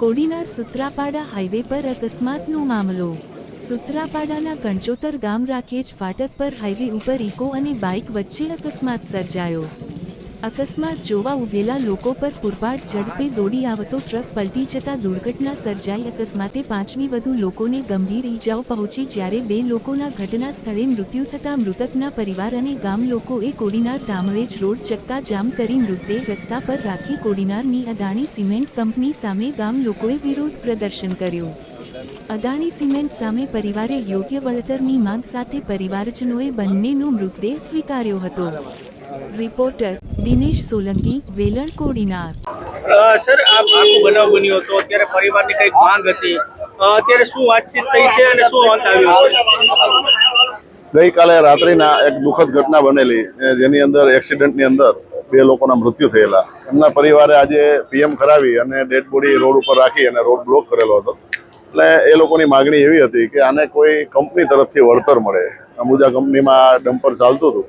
Kodinar Sutrapada highway પર અકસ્માતનો મામલો. સુત્રાપાડાના કંચોતર ગામ રાકેજ ફાટક પર હાઈવે ઉપર ઇકો અને બાઇક વચ્ચે અકસ્માત સર્જાયો. અકસ્માત જોવા ઉભેલા લોકો પર પુરપાટ ઝડપે દોડી આવતો ટ્રક પલટી જતા દુર્ઘટના સર્જાઈ. અકસ્માતે પાંચમી વધુ લોકોને ગંભીર ઈજાઓ પહોંચી જ્યારે બે લોકોના ઘટના સ્થળે મૃત્યુ થતાં મૃતકના પરિવાર અને ગામ લોકોએ કોડીનાર ધામળેજ રોડ ચક્કા જામ કરી મૃતદેહ રસ્તા પર રાખી કોડીનારની અદાણી સિમેન્ટ કંપની સામે ગામ લોકોએ વિરોધ પ્રદર્શન કર્યું. અદાણી સિમેન્ટ સામે પરિવારે યોગ્ય વળતરની માંગ સાથે પરિવારજનોએ બંનેનો મૃતદેહ સ્વીકાર્યો હતો. રિપોર્ટર દિનેશ સોલંકી વેલણ કોડીનાર. સર આ આખો બનાવ બન્યો હતો. અત્યારે પરિવારની કંઈક માંગ હતી. અત્યારે શું વાતચીત થઈ છે અને શું અંત આવ્યો છે? ગઈકાલે રાત્રિના એક દુઃખદ ઘટના બનેલી જેની અંદર એક્સિડન્ટની અંદર બે લોકોના મૃત્યુ થયેલા. એમના પરિવારે આજે પીએમ કરાવી અને ડેડ બોડી રોડ ઉપર રાખી અને રોડ બ્લોક કરેલો હતો. એટલે એ લોકોની માગણી એવી હતી કે આને કોઈ કંપની તરફથી વળતર મળે. અંબુજા કંપનીમાં ડમ્પર ચાલતું હતું.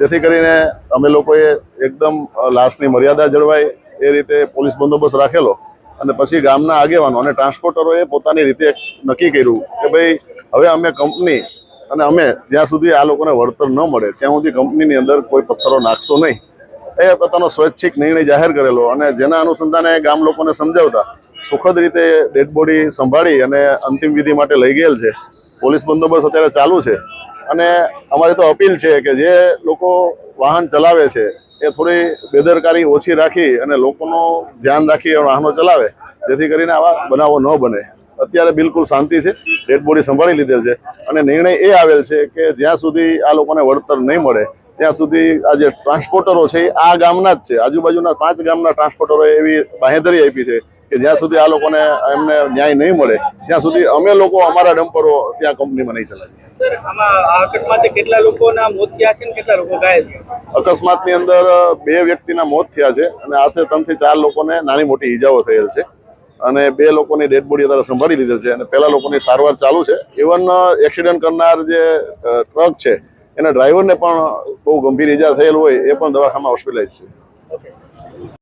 જેથી કરીને અમે લોકોએ એકદમ લાશની મર્યાદા જળવાય એ રીતે પોલીસ બંદોબસ્ત રાખેલો અને પછી ગામના આગેવાનો અને ટ્રાન્સપોર્ટરોએ પોતાની રીતે નક્કી કર્યું કે ભાઈ, હવે અમે કંપની અને અમે જ્યાં સુધી આ લોકોને વળતર ન મળે, ત્યાં સુધી કંપનીની અંદર કોઈ પથ્થરો નાખશો નહીં. એ પોતાનો સ્વૈચ્છિક નિર્ણય જાહેર કરેલો અને જેના અનુસંધાને ગામ લોકોને સમજાવતા સુખદ રીતે ડેડ બોડી સંભાળી અને અંતિમ વિધિ માટે લઈ ગયેલ છે. પોલીસ બંદોબસ્ત અત્યારે ચાલુ છે. અને અમારી તો અપીલ છે કે જે લોકો વાહન ચલાવે છે, એ થોડી બેદરકારી ઓછી રાખી અને લોકોનું ધ્યાન રાખી વાહનો ચલાવે, જેથી કરીને આવા બનાવો ન બને. અત્યારે બિલકુલ શાંતિ છે, ડેડ બોડી સંભાળી લીધેલ છે અને નિર્ણય એ આવેલ છે કે જ્યાં સુધી આ લોકોને વળતર નહીં મળે, ત્યાં સુધી આ જે ટ્રાન્સપોર્ટરો છે એ આ ગામના જ છે. આજુબાજુના પાંચ ગામના ટ્રાન્સપોર્ટરોએ એવી બાંહેધરી આપી છે કે જ્યાં સુધી આ લોકોને એમને ન્યાય નહીં મળે ત્યાં સુધી અમે લોકો અમારા ડમ્પરો ત્યાં કંપનીમાં નહીં ચલાવીએ. અકસ્માતની અંદર બે વ્યક્તિના મોત થયા છે અને આશરે ત્રણથી ચાર લોકોને નાની મોટી ઈજાઓ થયેલ છે અને બે લોકોની ડેડ બોડી અત્યારે સંભાળી લીધેલ છે અને પહેલા લોકોની સારવાર ચાલુ છે. ઇવન એક્સિડન્ટ કરનાર જે ટ્રક છે એના ડ્રાઈવરને પણ બહુ ગંભીર ઈજા થયેલ હોય એ પણ દવાખાનામાં હોસ્પિટલાઇઝ છે. ઓકે